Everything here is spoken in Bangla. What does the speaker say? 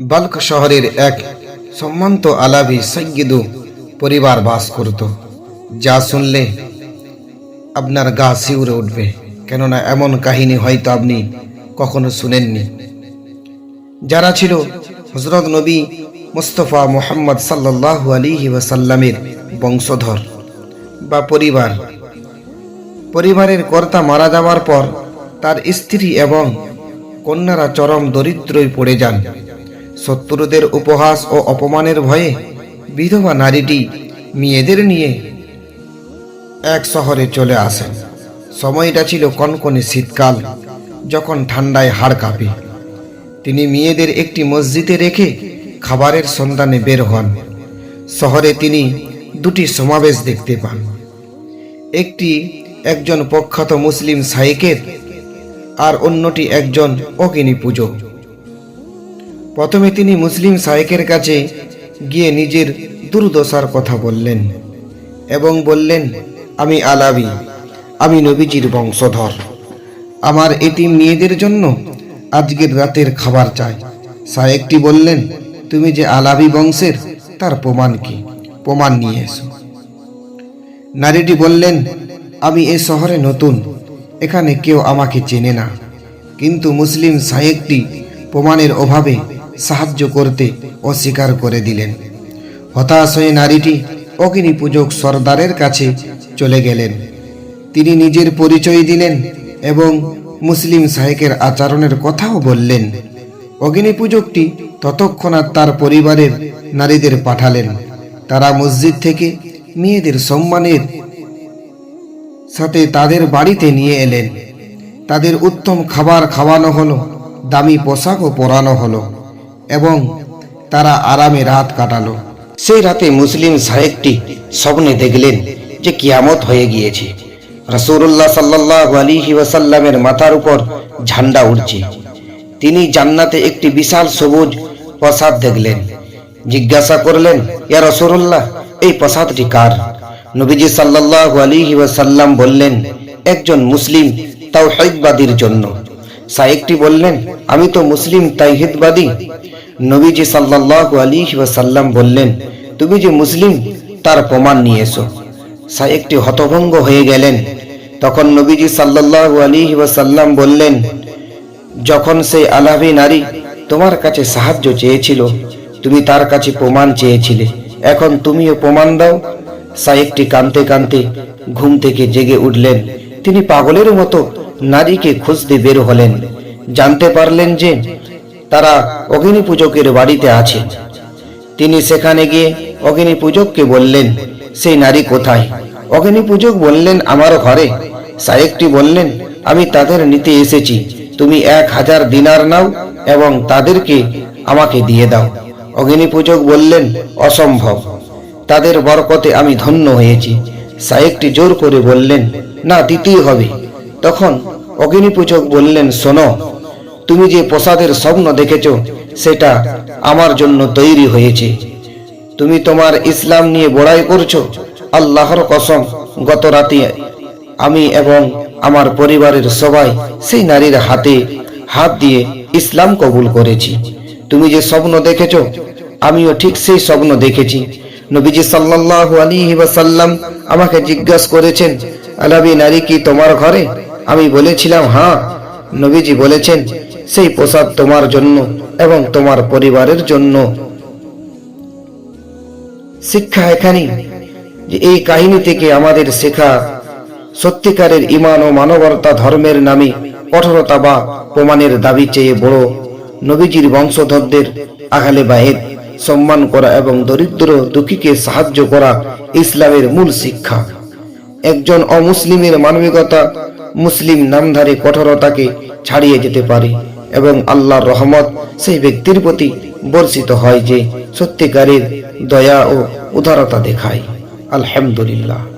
বাল্ক শহরের এক সম্মান্ত আলাবি সৈয়দু পরিবার বাস করত। যা শুনলে আপনার গা শিউরে উঠবে। কেননা এমন কাহিনী হয়তো আপনি কখনো শুনেননি। যারা ছিল হজরত নবী মুস্তফা মোহাম্মদ সাল্লাহ আলিহি ওয়াসাল্লামের বংশধর বা পরিবার। পরিবারের কর্তা মারা যাওয়ার পর তার স্ত্রী এবং কন্যারা চরম দরিদ্রই পড়ে যান। শত্রুদের উপহাস ও অপমানের ভয়ে বিধবা নারীটি মেয়েদের নিয়ে এক শহরে চলে আসেন সময়টা ছিল কনকনে শীতকাল, যখন ঠান্ডায় হাড় কাঁপে। তিনি মেয়েদের একটি মসজিদে রেখে খাবারের সন্ধানে বের হন। শহরে তিনি দুটি সমাবেশ দেখতে পান। একটি একজন প্রখ্যাত মুসলিম সাইকের আর অন্যটি একজন অকিনী পুজো প্রথমে তিনি মুসলিম সাইকের কাছে গিয়ে নিজের দুর্দশার কথা বললেন এবং বললেন, আমি আলাবি, আমি নবীজির বংশধর। আমার এতিম মেয়েদের জন্য আজকের রাতের খাবার চাই। সায়েকটি বললেন, তুমি যে আলাবি বংশের, তার প্রমাণ কি? প্রমাণ নিয়ে এসো। নারীটি বললেন, আমি এ শহরে নতুন, এখানে কেউ আমাকে চেনে না। কিন্তু মুসলিম সাহেবটি প্রমাণের অভাবে সাহায্য করতে অস্বীকার করে দিলেন। হতাশ হয়ে নারীটি অগ্নি পূজক সর্দারের কাছে চলে গেলেন। তিনি নিজের পরিচয় দিলেন এবং মুসলিম সাহেকের আচরণের কথাও বললেন। অগ্নি পূজকটি ততক্ষণাৎ তার পরিবারের নারীদের পাঠালেন। তারা মসজিদ থেকে মেয়েদের সম্মানের সাথে তাদের বাড়িতে নিয়ে এলেন। তাদের উত্তম খাবার খাওয়ানো হলো, দামি পোশাকও পরানো হলো। এবং তারা আরামে রাত কাটালো। সেই রাতে মুসলিম সাহেবটি স্বপ্নে দেখলেন যে কিয়ামত হয়ে গিয়েছে। রসুল্লাহ সাল্লাহ আলিহি ওয়াসাল্লামের মাথার উপর ঝান্ডা উঠছে তিনি জান্নাতে একটি বিশাল সবুজ প্রসাদ দেখলেন। জিজ্ঞাসা করলেন, ইয়া রসুল্লাহ এই প্রসাদটি কার? নবীজি সাল্লাহ আলিহি ওয়াসাল্লাম বললেন, একজন মুসলিম তাওহীদবাদীর জন্য। সাহেবটি বললেন, আমি তো মুসলিম তাইহিদবাদী নবীজি সাল্লাল্লাহু আলাইহি ওয়াসাল্লাম বললেন, তুমি যে মুসলিম, তার প্রমাণ নিয়ে এসো। সাইকটি হতভঙ্গ হয়ে গেলেন। তখন নবীজি সাল্লাল্লাহু আলাইহি ওয়াসাল্লাম বললেন, যখন সেই আলাভী নারী তোমার কাছে সাহায্য চেয়েছিল, তুমি তার কাছে প্রমাণ চেয়েছিলে। এখন তুমিও প্রমাণ দাও। সাইকটি কানতে কানতে ঘুম থেকে জেগে উঠলেন। তিনি পাগলের মতো নারীকে খুঁজতে বের হলেন। জানতে পারলেন যে তারা অগ্নি পূজকের বাড়িতে আছে। তিনি সেখানে গিয়ে অগ্নি পূজককে বললেন, সেই নারী কোথায়? অগ্নি পূজক বললেন, আমার ঘরে। সায়েকটি বললেন, আমি তাদের নিতে এসেছি। তুমি এক হাজার দিনার নাও এবং তাদেরকে আমাকে দিয়ে দাও। অগ্নি পূজক বললেন, অসম্ভব। তাদের বরকতে আমি ধন্য হয়েছি। সায়েকটি জোর করে বললেন, না, দিতেই হবে। তখন অগ্নিপূজক বললেন, শোনো তুমি যে প্রসাদের স্বপ্ন দেখেছ, সেটা আমার জন্য তৈরি হয়েছে। তুমি তোমার ইসলাম নিয়ে বড়াই করছ, আল্লাহর কসম, গত রাতে আমি এবং আমার পরিবারের সবাই সেই নারীর হাতে হাত দিয়ে ইসলাম কবুল করেছি। তুমি যে স্বপ্ন দেখেছ, আমিও ঠিক সেই স্বপ্ন দেখেছি। নবীজি সাল্লাল্লাহু আলাইহি ওয়াসাল্লাম আমাকে জিজ্ঞাসা করেছেন, আলাবি নারী কি তোমার ঘরে? আমি বলেছিলাম হ্যাঁ। নবীজি বলেছেন সেই প্রসাদ তোমার জন্য এবং তোমার পরিবারের জন্য। শিক্ষা এখানে যে এই কাহিনী থেকে আমাদের শেখা সত্যিকারের ইমান ও মানবতা ধর্মের নামে কঠোরতা বা প্রমাণের দাবি চেয়ে বড় নবীজির বংশধরদের আগালে বাহেদ সম্মান করা এবং দরিদ্র দুঃখীকে সাহায্য করা ইসলামের মূল শিক্ষা। একজন অমুসলিমের মানবিকতা মুসলিম নামধারী কঠোরতাকে ছাড়িয়ে যেতে পারে। এবং আল্লাহর রহমত সেই ব্যক্তির প্রতি বর্ষিত হয় যে সত্যিকারের দয়া ও উদারতা দেখায়। আলহামদুলিল্লাহ।